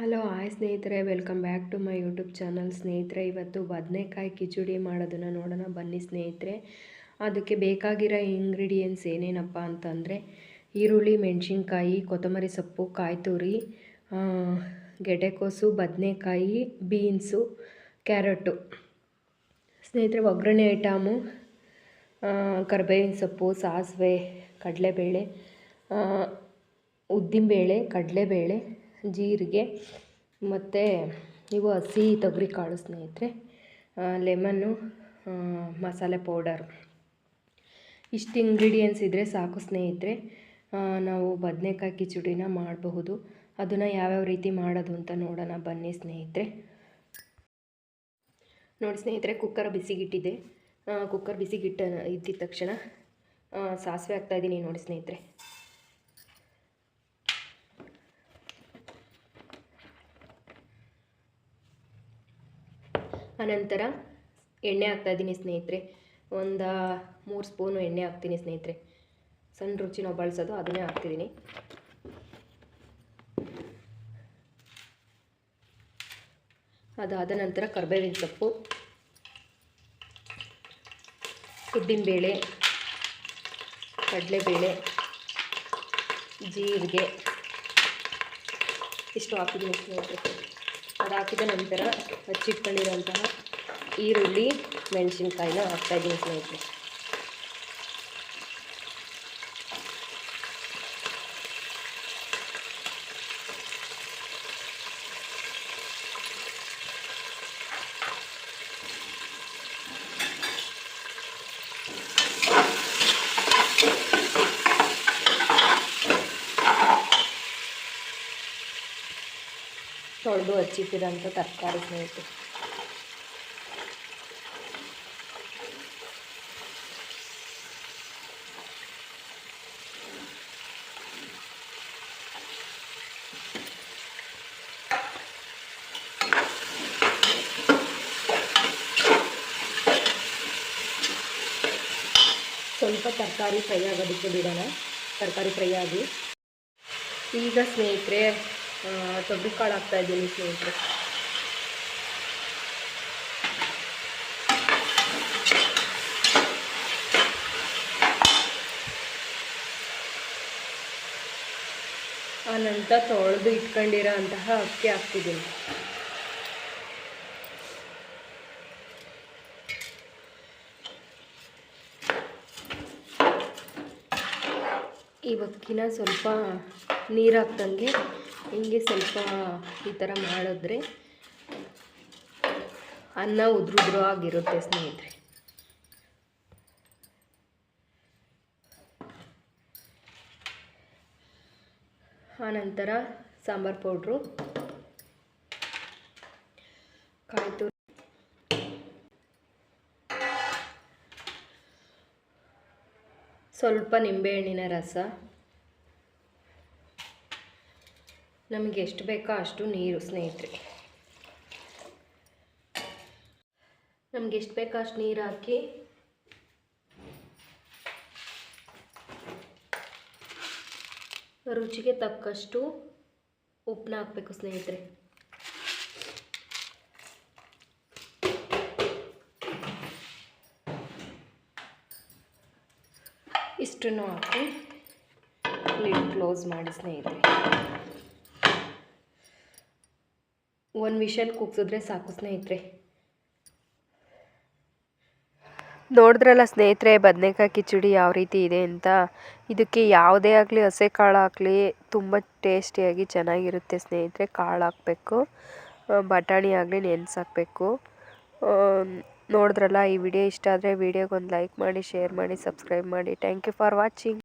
Hello hi ಸ್ನೇಹಿತರೆ welcome back to my YouTube channel ಸ್ನೇಹಿತರೆ, ಇವತ್ತು ಬದನೆಕಾಯಿ ಕಿಚಡಿ ಮಾಡೋದನ್ನು ನೋಡೋಣ. ಬನ್ನಿ ಸ್ನೇಹಿತರೆ. ಅದಕ್ಕೆ ಬೇಕಾಗಿರೋ ಇಂಗ್ರೀಡಿಯೆಂಟ್ಸ್ ಏನೇನಪ್ಪ ಅಂತಂದರೆ ಈರುಳ್ಳಿ, ಮೆಣಸಿನ್ಕಾಯಿ, ಕೊತ್ತಂಬರಿ ಸೊಪ್ಪು ಕಾಯಿ ತುರಿ ಗೆಡ್ಡೆಕೋಸು, ಬದನೆಕಾಯಿ, ಬೀನ್ಸು ಕ್ಯಾರೆಟು ಸ್ನೇಹಿತರೆ, ಒಗ್ಗರಣೆ ಐಟಮು ಕರ್ಬೇವಿನ ಸೊಪ್ಪು, ಸಾಸಿವೆ, ಕಡಲೆಬೇಳೆ ಉದ್ದಿನಬೇಳೆ, ಕಡಲೆಬೇಳೆ ಜೀರಿಗೆ, ಮತ್ತು ಇವು ಹಸಿ ತೊಗರಿ ಕಾಳು ಸ್ನೇಹಿತರೆ ಲೆಮನ್ನು ಮಸಾಲೆ ಪೌಡರ್. ಇಷ್ಟು ಇಂಗ್ರೀಡಿಯೆಂಟ್ಸ್ ಇದ್ದರೆ ಸಾಕು ಸ್ನೇಹಿತರೆ. ನಾವು ಬದನೆಕಾಯಿ ಕಿಚಡಿನ ಮಾಡಬಹುದು. ಅದನ್ನು ಯಾವ್ಯಾವ ರೀತಿ ಮಾಡೋದು ಅಂತ ನೋಡೋಣ ಬನ್ನಿ ಸ್ನೇಹಿತರೆ. ನೋಡಿ ಸ್ನೇಹಿತರೆ ಕುಕ್ಕರ್ ಬಿಸಿಗಿಟ್ಟಿದೆ. ಕುಕ್ಕರ್ ಬಿಸಿಗಿಟ್ಟ, ಇದ್ದಿದ ತಕ್ಷಣ ಸಾಸಿವೆ ಹಾಕ್ತಾಯಿದ್ದೀನಿ ನೋಡಿ ಸ್ನೇಹಿತರೆ. ಆನಂತರ ಎಣ್ಣೆ ಹಾಕ್ತಾಯಿದ್ದೀನಿ ಸ್ನೇಹಿತರೆ. ಒಂದು ಮೂರು ಸ್ಪೂನು ಎಣ್ಣೆ ಹಾಕ್ತೀನಿ ಸ್ನೇಹಿತರೆ. ಸಣ್ಣ ರುಚಿ ನಾವು ಬಳಸೋದು, ಅದನ್ನೇ ಹಾಕ್ತಿದ್ದೀನಿ ಅದಾದ ನಂತರ ಕರ್ಬೇವಿನ ಸೊಪ್ಪು, ಉದ್ದಿನಬೇಳೆ, ಕಡಲೆಬೇಳೆ, ಜೀರಿಗೆ. ಇಷ್ಟು ಹಾಕಿದ್ದೀನಿ ಸ್ನೇಹಿತರೆ. ಅದು ಹಾಕಿದ ನಂತರ ಹಚ್ಚಿಟ್ಕೊಂಡಿರೋಂತಹ ಈರುಳ್ಳಿ ಮೆಣಸಿನ್ಕಾಯಿನ ಹಾಕ್ತಾಯಿದ್ದೀನಿ ಸ್ನೇಹಿತರೆ. ತೊಳೆದು ಹಚ್ಚಿಟ್ಟಿರೋಂಥ ತರಕಾರಿ ಸ್ನೇಹಿತರೆ. ಸ್ವಲ್ಪ ತರಕಾರಿ ಫ್ರೈ ಆಗೋದಕ್ಕೆ ಬಿಡೋಣ. ತರಕಾರಿ ಫ್ರೈ ಆಗಿ. ಈಗ ಸ್ನೇಹಿತರೆ ತೊಗರಿ ಕಾಳು ಹಾಕ್ತಾಯಿದ್ದೀನಿ ಸ್ನೇಹಿತರೆ. ಆನಂತರ ತೊಳೆದು ಇಟ್ಕೊಂಡಿರೋ ಅಂತಹ ಅಕ್ಕಿ ಹಾಕ್ತಿದ್ದೀನಿ. ಈ ಅಕ್ಕಿನ ಸ್ವಲ್ಪ ನೀರು ಹಾಕ್ದಂಗೆ ಹಿಂಗೆ ಸ್ವಲ್ಪ ಈ ಥರ ಮಾಡಿದ್ರೆ ಅನ್ನ ಉದ್ರು ಆಗಿರುತ್ತೆ ಸ್ನೇಹಿತರೆ. ಆನಂತರ ಸಾಂಬಾರು ಪೌಡ್ರು. ಕಾಯಿ ಸ್ವಲ್ಪ ನಿಂಬೆಹಣ್ಣಿನ ರಸ. ನಮಗೆ ಎಷ್ಟು ಬೇಕೋ ಅಷ್ಟು ನೀರು, ಸ್ನೇಹಿತರೆ. ನಮ್ಗೆ ಎಷ್ಟು ಬೇಕೋ ಅಷ್ಟು ನೀರು ಹಾಕಿ. ರುಚಿಗೆ ತಕ್ಕಷ್ಟು ಉಪ್ಪನ್ನ ಹಾಕ್ಬೇಕು, ಸ್ನೇಹಿತರೆ. ಇಷ್ಟನ್ನು ಹಾಕಿ ಲಿಡ್ ಕ್ಲೋಸ್ ಮಾಡಿ, ಸ್ನೇಹಿತರೆ. ಒಂದು ವಿಷಲ್ ಕುಗ್ಸಿದ್ರೆ ಸಾಕು ಸ್ನೇಹಿತರೆ. ನೋಡಿದ್ರಲ್ಲ ಸ್ನೇಹಿತರೆ, ಬದನೆಕಾಯಿ ಕಿಚಡಿ ಯಾವ ರೀತಿ ಇದೆ ಅಂತ. ಇದಕ್ಕೆ ಯಾವುದೇ ಆಗಲಿ, ಹಸೆ ಕಾಳು ಹಾಕಲಿ ತುಂಬ ಟೇಸ್ಟಿಯಾಗಿ ಚೆನ್ನಾಗಿರುತ್ತೆ ಸ್ನೇಹಿತರೆ. ಕಾಳು ಹಾಕಬೇಕು ಬಟಾಣಿ ಆಗಲಿ ನೆನೆಸಾಕಬೇಕು ನೋಡಿದ್ರಲ್ಲ ಈ ವಿಡಿಯೋ ಇಷ್ಟ ಆದರೆ ವಿಡಿಯೋಗೊಂದು ಲೈಕ್ ಮಾಡಿ, ಶೇರ್ ಮಾಡಿ, ಸಬ್ಸ್ಕ್ರೈಬ್ ಮಾಡಿ. Thank you for watching